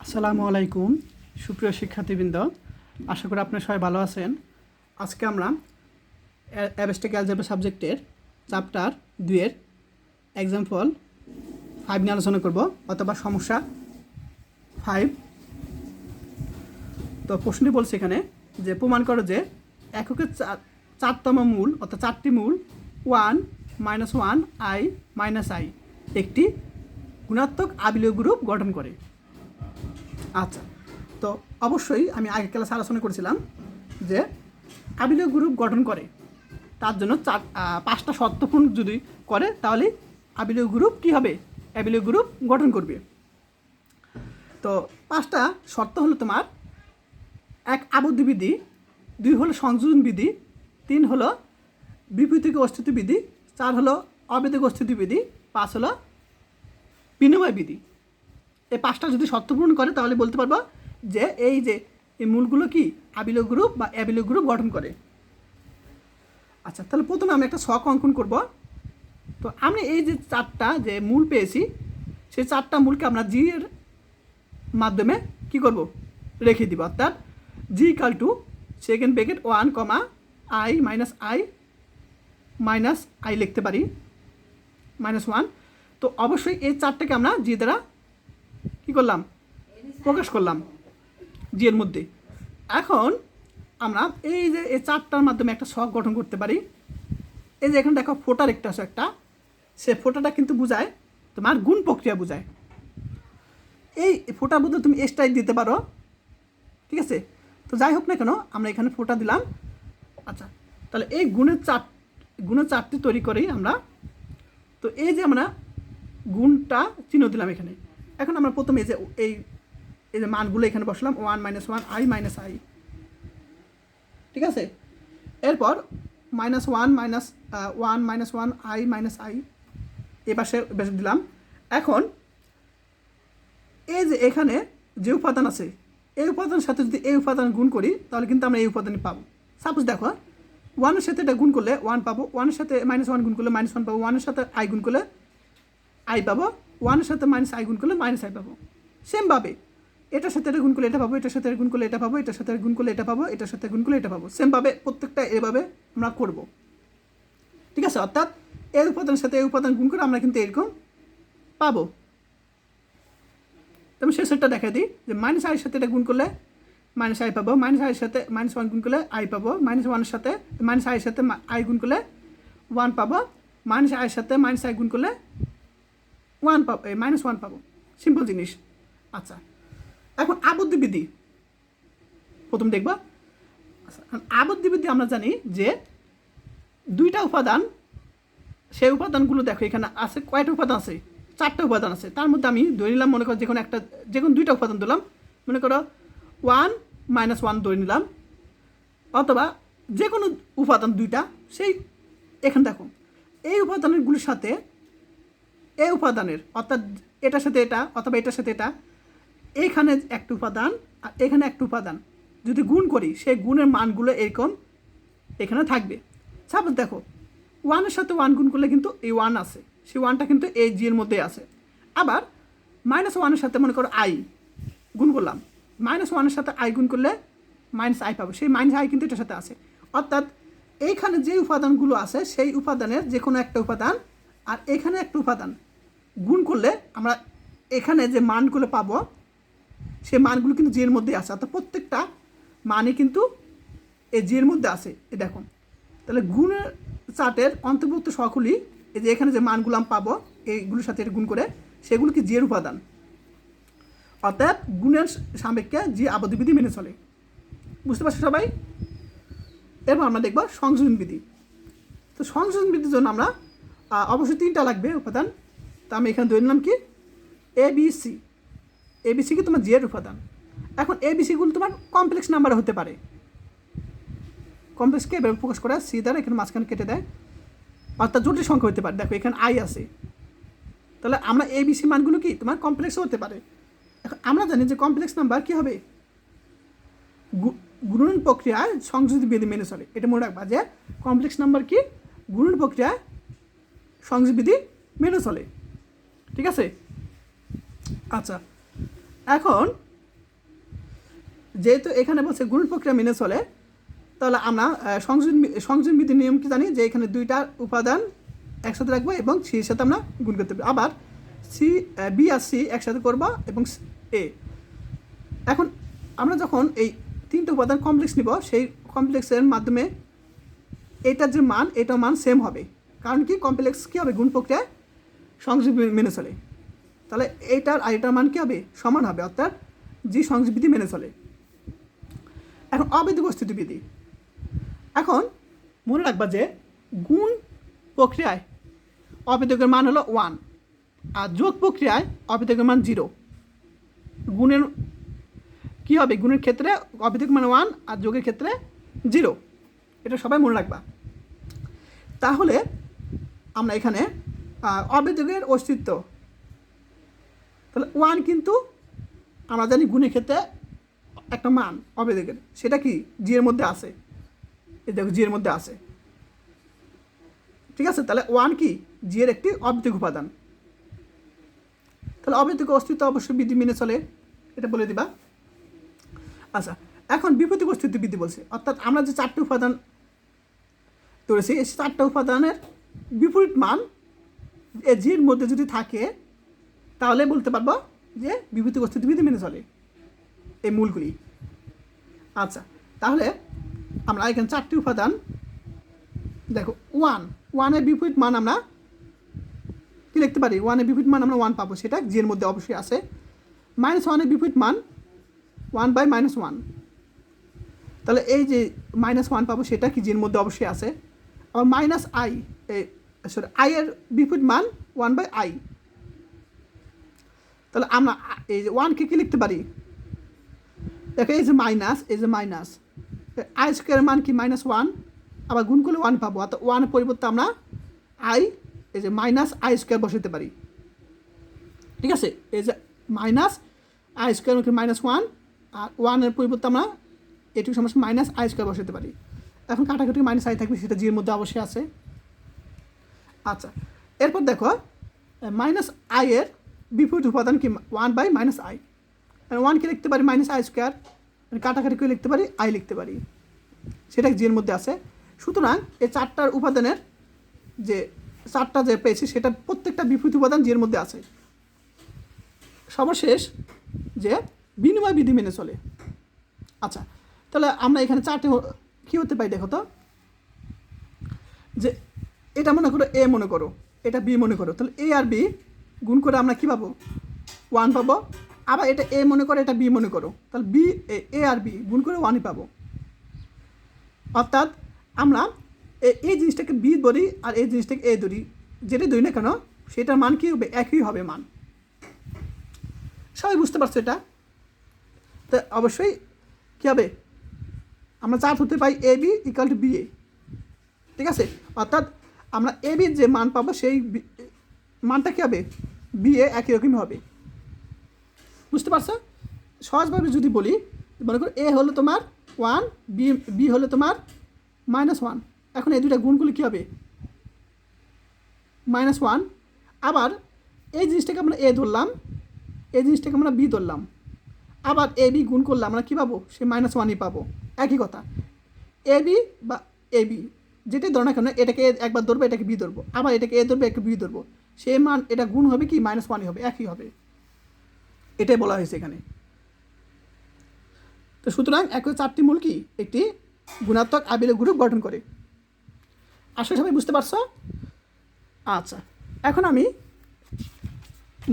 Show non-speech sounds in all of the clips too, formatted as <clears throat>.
আসসালামু আলাইকুম, সুপ্রিয় শিক্ষার্থীবৃন্দ। আশা করি আপনারা সবাই ভালো আছেন। আজকে আমরা অ্যাবেস্টিক অ্যালজেব্রা সাবজেক্টের চ্যাপ্টার দুয়ের এক্সাম্পল ফাইভ নিয়ে আলোচনা করব, অথবা সমস্যা ফাইভ তো প্রশ্নটি বলছে এখানে যে, প্রমাণ করো যে এককের চার- চারতম মূল, অর্থাৎ চারটি মূল one minus one i minus i একটি গুণাত্মক আবিলীয় গ্রুপ গঠন করে। আচ্ছা তো অবশ্যই আমি আগের ক্লাসে আলোচনা করেছিলাম যে আবিলীয় গ্রুপ গঠন করে, তার জন্য চার পাঁচটা শর্ত পূরণ যদি করে, তাহলে আবিলীয় গ্রুপ কী হবে? অ্যাবিলীয় গ্রুপ গঠন করবে। তো পাঁচটা শর্ত হলো তোমার, এক আবদ্ধ বিধি, দুই হলো সংযোজন বিধি, তিন হলো বিপরীতিক অস্তিত্ব বিধি, চার হলো অবৈধিক অস্তিত্ব বিধি, পাঁচ হলো বিনিময় বিধি। এই পাঁচটা যদি শর্ত করে, তাহলে বলতে পারব যে এই যে, এই মূলগুলো কি? আবিল গ্রুপ বা অ্যাবিল গ্রুপ গঠন করে। আচ্ছা তাহলে প্রথমে আমি একটা শখ অঙ্কন করব। তো আমি এই যে চারটা যে মূল পেয়েছি, সেই চারটা মূলকে আমরা জি এর মাধ্যমে কি করব? রেখে দিব। অর্থাৎ G equal to second bracket one comma i minus i minus i লিখতে পারি মাইনাস ওয়ান তো অবশ্যই এই চারটাকে আমরা জি দ্বারা কী করলাম? প্রকাশ করলাম জি এর মধ্যে। এখন আমরা এই যে এই চারটার মাধ্যমে একটা শখ গঠন করতে পারি। এই যে এখানে দেখো ফোটার একটা আছে একটা। সে ফোটাটা কিন্তু বোঝায় তোমার গুণ প্রক্রিয়া বোঝায়। এই ফোটার মধ্যে তুমি এক্সট্রাই দিতে পারো। ঠিক আছে? তো যাই হোক না কেন, আমরা এখানে ফোটা দিলাম। আচ্ছা তাহলে এই গুণের চার, গুণের চারটি তৈরি করেই আমরা, তো এই যে আমরা গুণটা চিহ্ন দিলাম এখানে। এখন আমরা প্রথমে যে, এই এই যে মানগুলো এখানে বসলাম one minus one i minus i ঠিক আছে? এরপর minus one minus one minus one i minus i এ পাশে বেশ দিলাম। এখন এই যে এখানে যে উপাদান আছে, এই উপাদানের সাথে যদি এই উপাদান গুণ করি, তাহলে কিন্তু আমরা এই উপাদানই পাবো। সাপোজ দেখো ওয়ানের সাথে এটা গুণ করলে ওয়ান পাবো ওয়ানের সাথে মাইনাস ওয়ান গুণ করলে মাইনাস ওয়ান পাবো ওয়ানের সাথে আই গুণ করলে আই পাবো। ওয়ানের সাথে মাইনাস আই গুণ করলে মাইনাস আই পাবো। সেমভাবে এটার সাথে এটা গুণ করলে এটা পাবো, এটার সাথে গুণ করলে এটা পাবো, এটার সাথে গুণ করলে এটা পাবো, এটার সাথে গুণ করলে এটা পাবো। সেমভাবে প্রত্যেকটা এভাবে আমরা করব। ঠিক আছে? অর্থাৎ এই উপাদানের সাথে এই উপাদান গুণ করে আমরা কিন্তু এরকম পাবো। আমি শেষেরটা দেখা দিই, যে মাইনাস আইয়ের সাথে এটা গুণ করলে মাইনাস আই পাবো, মাইনাস আইয়ের সাথে মাইনাস ওয়ান গুণ করলে আই পাবো, মাইনাস ওয়ানের সাথে মাইনাস আইয়ের সাথে আই গুণ করলে ওয়ান পাবো, মাইনাস আইয়ের সাথে মাইনাস আই গুণ করলে ওয়ান পাবো এই মাইনাস ওয়ান পাবো। সিম্পল জিনিস। আচ্ছা এখন আবদ্ধ বিধি প্রথম দেখবা। আচ্ছা এখন আবদ্ধ বিধি আমরা জানি যে দুইটা উপাদান, সেই উপাদানগুলো দেখো, এখানে আছে, কয়টা উপাদান আছে? চারটা উপাদান আছে। তার মধ্যে আমি ধরে নিলাম, মনে করো যে কোনো একটা যে কোনো দুইটা উপাদান দিলাম মনে করো ওয়ান মাইনাস ওয়ান ধরে নিলাম। অথবা যে কোনো উপাদান দুইটা, সেই, এখানে দেখো। এই উপাদানগুলির সাথে এই উপাদানের, অর্থাৎ এটার সাথে এটা অথবা এটার সাথে এটা, এইখানে একটা উপাদান আর এখানে একটা উপাদান। যদি গুণ করি, সেই গুণের মানগুলো এরকম এখানে থাকবে। সাপোজ দেখো ওয়ানের সাথে ওয়ান গুণ করলে কিন্তু এই ওয়ান আছে। সেই ওয়ানটা কিন্তু এই জি এর মধ্যেই আছে। আবার মাইনাস ওয়ানের সাথে মনে করো আই গুণ করলাম। মাইনাস ওয়ানের সাথে আই গুণ করলে মাইনাস আই পাবো। সেই মাইনাস আই কিন্তু এটার সাথে আছে। অর্থাৎ এইখানে যে উপাদানগুলো আছে, সেই উপাদানের যে কোনো একটা উপাদান আর এখানে একটা উপাদান। গুণ করলে আমরা এখানে যে মানগুলো পাবো সেই মানগুলো কিন্তু জি এর মধ্যেই আছে। অর্থাৎ প্রত্যেকটা মানে কিন্তু এই জি এর মধ্যে আছে। এ দেখুন, তাহলে গুণের চার্টের অন্তর্ভুক্ত সকলই এই যে এখানে যে মানগুলো আমি পাবো, এইগুলোর সাথে গুণ করে সেগুলো কি জিয়ের উপাদান? অর্থাৎ গুণের সাপেক্ষে যে আবদ্ধ বিধি মেনে চলে। বুঝতে পারছ সবাই? এরপর আমরা দেখব সংযোজন বিধি। তো সংযোজন বিধির জন্য আমরা অবশ্যই তিনটা লাগবে উপাদান। তো আমি এখানে ধরে নিলাম কি? A B C A B C কি তোমার জিয়ের উপাদান এখন এ বি সিগুলো তোমার কমপ্লেক্স নাম্বার হতে পারে। কমপ্লেক্সকে এভাবে প্রকাশ করে সি দ্বারা এখানে মাঝখানে কেটে দেয়। অর্থাৎ জটিল সংখ্যা হতে পারে। দেখো, এখানে আই আছে। তাহলে আমরা এই বিসি মানগুলো কি? তোমার কমপ্লেক্সও হতে পারে। এখন আমরা জানি যে কমপ্লেক্স নাম্বার কি হবে? গুণন প্রক্রিয়ায় সংযোজিত বিধি মেনে চলে। এটা মনে রাখবা যে কমপ্লেক্স নাম্বার কি? গুণন প্রক্রিয়ায় সংযোগ বিধি মেনে চলে। ঠিক আছে? আচ্ছা এখন যেহেতু এখানে বলছে গুণ প্রক্রিয়া মেনে চলে, তাহলে আমরা সংযোজন সংযোজন বিধির নিয়ম কি জানি? যে এখানে দুইটা উপাদান একসাথে রাখব এবং সির সাথে আমরা গুণ করতে পারি। আবার সি বি আর সি একসাথে করব এবং এ। এখন আমরা যখন এই তিনটে উপাদান কমপ্লেক্স নিব, সেই কমপ্লেক্সের মাধ্যমে এটার যে মান, এটার মান সেম হবে। কারণ কি? কমপ্লেক্স কী হবে? গুণ প্রক্রিয়ায় মে- মেনে চলে। তাহলে এইটার আর এটার মান কী হবে? সমান হবে, অর্থাৎ জি বিধি মেনে চলে। এখন অবৈধ উপস্থিতি বিধি এখন মনে রাখবা যে গুণ প্রক্রিয়ায় অবেদকের মান হলো ওয়ান আর যোগ প্রক্রিয়ায় অবেদকের মান জিরো গুণের কী হবে? গুণের ক্ষেত্রে অবেদক মান ওয়ান আর যোগের ক্ষেত্রে জিরো এটা সবাই মনে রাখবা। তাহলে আমরা এখানে অবেদকের অস্তিত্ব। তাহলে ওয়ান কিন্তু আমরা জানি গুণের ক্ষেত্রে একটা মান অবেদকের সেটা কি? জি এর মধ্যে আছে। এই দেখো জি এর মধ্যে আছে। ঠিক আছে? তাহলে ওয়ান কি? জি এর একটি অবেদক উপাদান। তাহলে অবেদক অস্তিত্ব অবশ্যই বিধি মেনে চলে। এটা বলে দিবা। আচ্ছা এখন বিপরীত অস্তিত্ব বিধি বলছে। অর্থাৎ আমরা যে চারটি উপাদান ধরেছি, এই চারটা উপাদানের বিপরীত মান এ জির মধ্যে যদি থাকে, তাহলে বলতে পারব যে বিপরীত উপস্থিতি বিধি মেনে চলে। এই মূলগুলি। আচ্ছা তাহলে আমরা এখানে চারটি উপাদান দেখো ওয়ান ওয়ানের বিপরীত মান আমরা কি লিখতে পারি? ওয়ানের বিপরীত মান আমরা ওয়ান পাবো, সেটা জির মধ্যে অবশ্যই আছে। মাইনাস ওয়ানের বিপরীত মান ওয়ান বাই মাইনাস ওয়ান তাহলে এই যে মাইনাস ওয়ান পাবো, সেটা কি জির মধ্যে অবশ্যই আছে? আবার মাইনাস আই সরি আই এর বিপরীত মান ওয়ান বাই আই তাহলে আমরা এই যে ওয়ানকে কি লিখতে পারি? দেখো, এই যে মাইনাস এই যে মাইনাস আই স্কোয়ারের মান কি? মাইনাস ওয়ান আবার গুণ করলে ওয়ান পাবো। অর্থাৎ ওয়ানের পরিবর্তে আমরা আই এই যে মাইনাস আই স্কোয়ার বসাতে পারি। ঠিক আছে? এই যে minus i square minus one আর ওয়ানের পরিবর্তে আমরা এটুকু সমস্যা মাইনাস আই স্কোয়ার বসাতে পারি। এখন কাটাকাটি মাইনাস আই থাকবে সেটা জির মধ্যে অবশ্যই আছে। আচ্ছা এরপর দেখো মাইনাস আই এর বিপরীত উপাদান কি? ওয়ান বাই মাইনাস আই ওয়ানকে লিখতে পারি মাইনাস আই স্কোয়ার কাটাকাটি করে লিখতে পারি আই লিখতে পারি। সেটা জির মধ্যে আছে। সুতরাং এই চারটার উপাদানের যে, চারটা যে পেয়েছি সেটা প্রত্যেকটা বিপরীত উপাদান জির মধ্যে আছে। সর্বশেষ যে, বিনিময় বিধি মেনে চলে। আচ্ছা তাহলে আমরা এখানে চারটে কী হতে পারি দেখো তো? যে এটা মনে করো এ মনে করো। এটা বি মনে করো। তাহলে এ আর বি গুণ করে আমরা কী পাবো? ওয়ান পাবো। আবার এটা এ মনে করো, এটা বি মনে করো। তাহলে বি এ আর বি গুণ করে ওয়ানই পাবো। অর্থাৎ আমরা এই জিনিসটাকে বি ধরি আর এই জিনিসটাকে এ ধরি। যেটা ধরি না কেন, সেটার মান কী হবে? একই হবে মান। সবাই বুঝতে পারছ এটা? তো অবশ্যই কী হবে? আমরা চার হতে পাই A B equal to B A ঠিক আছে? অর্থাৎ আমরা এ বির যে মান পাবো সেই মানটা কী হবে? বি, এ একই রকমই হবে। বুঝতে পারছ? সহজভাবে যদি বলি, মনে করো এ হলো তোমার ওয়ান, বি বি হলো তোমার মাইনাস ওয়ান। এখন এই দুইটা গুণগুলি কী হবে? Minus one. আবার এই জিনিসটাকে আমরা এ ধরলাম, এই জিনিসটাকে আমরা বি ধরলাম। আবার এ, বি গুণ করলে আমরা কী পাবো? সে মাইনাস ওয়ানই পাবো। একই কথা। এ, বি বা এ, বি। যেটাই ধরো না কেন, এটাকে একবার ধরবো, এটাকে বি ধরবো। আবার এটাকে এ ধরবো, এটাকে বি ধরবো। সে মান, এটা গুণ হবে কি? মাইনাস ওয়ানই হবে, একই হবে। এটাই বলা হয়েছে এখানে। তো সুতরাং একই চারটি মূল কি? একটি গুণাত্মক আবিলের গ্রুপ গঠন করে। আসলে সবাই বুঝতে পারছ? আচ্ছা এখন আমি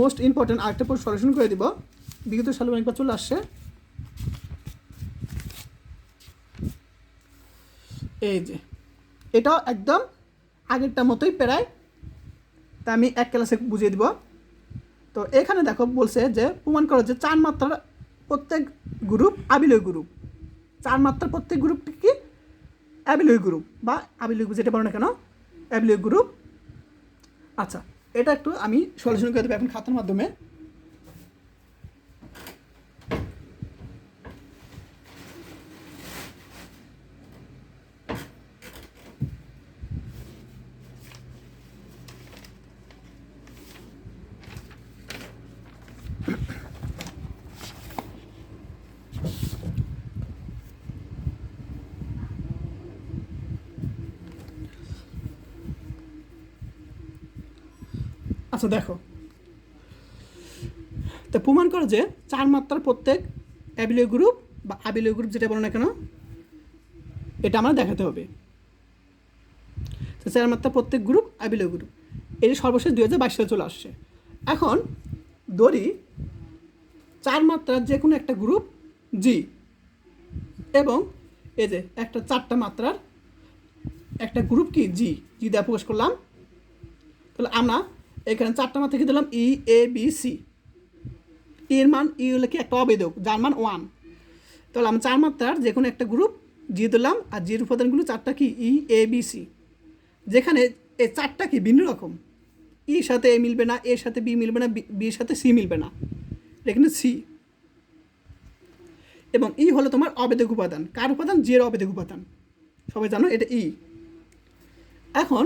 মোস্ট ইম্পর্টেন্ট আরেকটা পর সলিউশন করে দিব। বিগত সালে অনেকবার চলে আসছে। এই যে এটাও একদম আগেরটা মতোই প্রায়। তা আমি এক ক্লাসে বুঝিয়ে দিব। তো এখানে দেখো বলছে যে, প্রমাণ করো যে চার মাত্রার প্রত্যেক গ্রুপ আবিলয় গ্রুপ চার মাত্রার প্রত্যেক গ্রুপটি কি? অ্যাবিলয় গ্রুপ বা আবিলয় যেটা বলো না কেন? অ্যাবিলয় গ্রুপ আচ্ছা এটা একটু আমি সলিউশন করে দেবো এখন খাতার মাধ্যমে। আচ্ছা দেখো। তো প্রমাণ করো যে চার মাত্রার প্রত্যেক অ্যাবিলীয় গ্রুপ বা আবিলীয় গ্রুপ যেটা বলো না কেন, এটা আমরা দেখাতে হবে। তো চার মাত্রার প্রত্যেক গ্রুপ আবিলীয় গ্রুপ। এটি সর্বশেষ দুই হাজার বাইশ সালে চলে আসছে। এখন ধরি চার মাত্রার যে কোনো একটা গ্রুপ জি এবং এই যে একটা চারটা মাত্রার একটা গ্রুপ কি জি জি দিয়ে প্রকাশ করলাম। তাহলে আমরা এখানে চারটা মাত্রা কি দিলাম ই এ বি সি এর মান ই হলে কি একটা অবেদক? যার মান ওয়ান তাহলে আমরা চার মাত্রার যে কোনো একটা গ্রুপ জি দিলাম, আর জির উপাদানগুলো চারটা কি? ই এ বি সি যেখানে এই চারটা কি ভিন্ন রকম? ই সাথে এ মিলবে না এর সাথে বি মিলবে না বির সাথে সি মিলবে না। এখানে সি এবং ই হলো তোমার অবেদক উপাদান। কার উপাদান? জি এর অবেদক উপাদান। সবাই জানো এটা ই এখন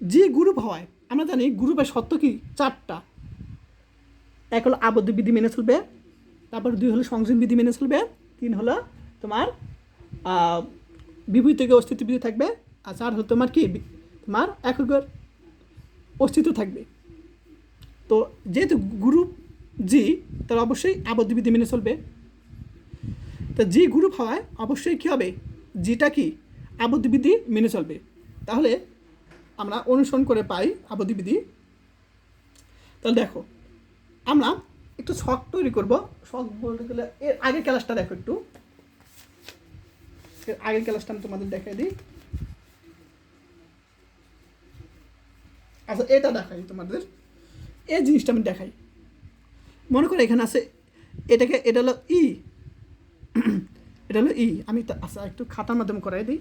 জি গ্রুপ হয় আমরা জানি গ্রুপের সত্য কি? চারটা। এক হলো আবদ্ধ বিধি মেনে চলবে, তারপর দুই হলো সংযোগ বিধি মেনে চলবে, তিন হলো তোমার বিপরীত থেকে অস্তিত্ব বিধি থাকবে, আর চার হলো তোমার কি? তোমার এককের অস্তিত্ব থাকবে। তো যেহেতু গ্রুপ জি তার অবশ্যই আবদ্ধ বিধি মেনে চলবে। তা জি গ্রুপ হওয়ায় অবশ্যই কী হবে? জিটা কি? আবদ্ধ বিধি মেনে চলবে। তাহলে আমরা অনুসরণ করে পাই আবদ্ধ বিধি তাহলে দেখো, আমরা একটু শখ তৈরি করব। শখ বলতে গেলে, এর আগের ক্লাসটা দেখো একটু। এর আগের ক্লাসটা আমি তোমাদের দেখাই দিই। আচ্ছা এটা দেখাই তোমাদের। এই জিনিসটা আমি দেখাই। মনে করো এখানে আছে, এটাকে, এটা হলো ই। <clears throat> এটা হলো ই। আমি আচ্ছা একটু খাতার মাধ্যমে করাই দিই।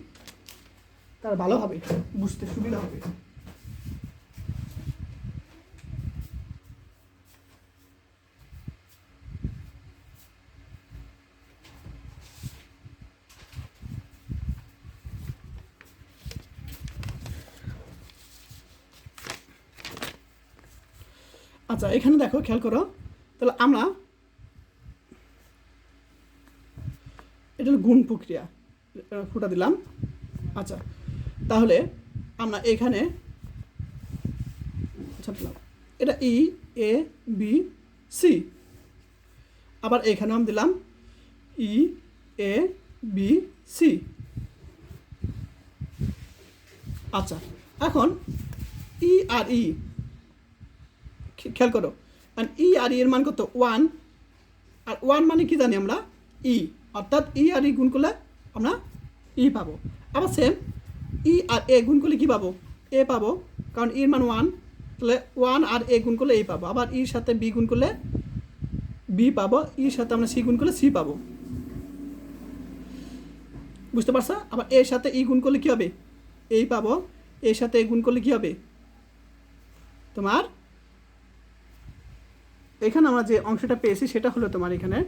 তার ভালো হবে, বুঝতে সুবিধা হবে। আচ্ছা এখানে দেখো, খেয়াল করো, তাহলে আমরা এটা গুণ প্রক্রিয়া ফুটা দিলাম। আচ্ছা তাহলে আমরা এখানে এটা ই এ বি সি আবার এখানেও আমি দিলাম ই এ বি সি আচ্ছা এখন ই আর ই খেয়াল করো। আর ই আর ই এর মান কত? ওয়ান আর ওয়ান মানে কি জানি আমরা? ই অর্থাৎ ই আর ই গুণ করলে আমরা ই পাবো। আবার সেম ই আর এ গুণ করলে কি পাবো? এ পাবো, কারণ ইর মান ওয়ান তাহলে ওয়ান আর এ গুণ করলে এ পাবো। আবার ইর সাথে বি গুণ করলে বি পাবো, ইর সাথে আমরা সি গুণ করলে সি পাবো। বুঝতে পারছ? আবার এর সাথে ই গুণ করলে কি হবে? এই পাবো, এর সাথে এ গুণ করলে কি হবে? তোমার? এখানে আমরা যে অংশটা পেয়েছি সেটা হলো তোমার এখানে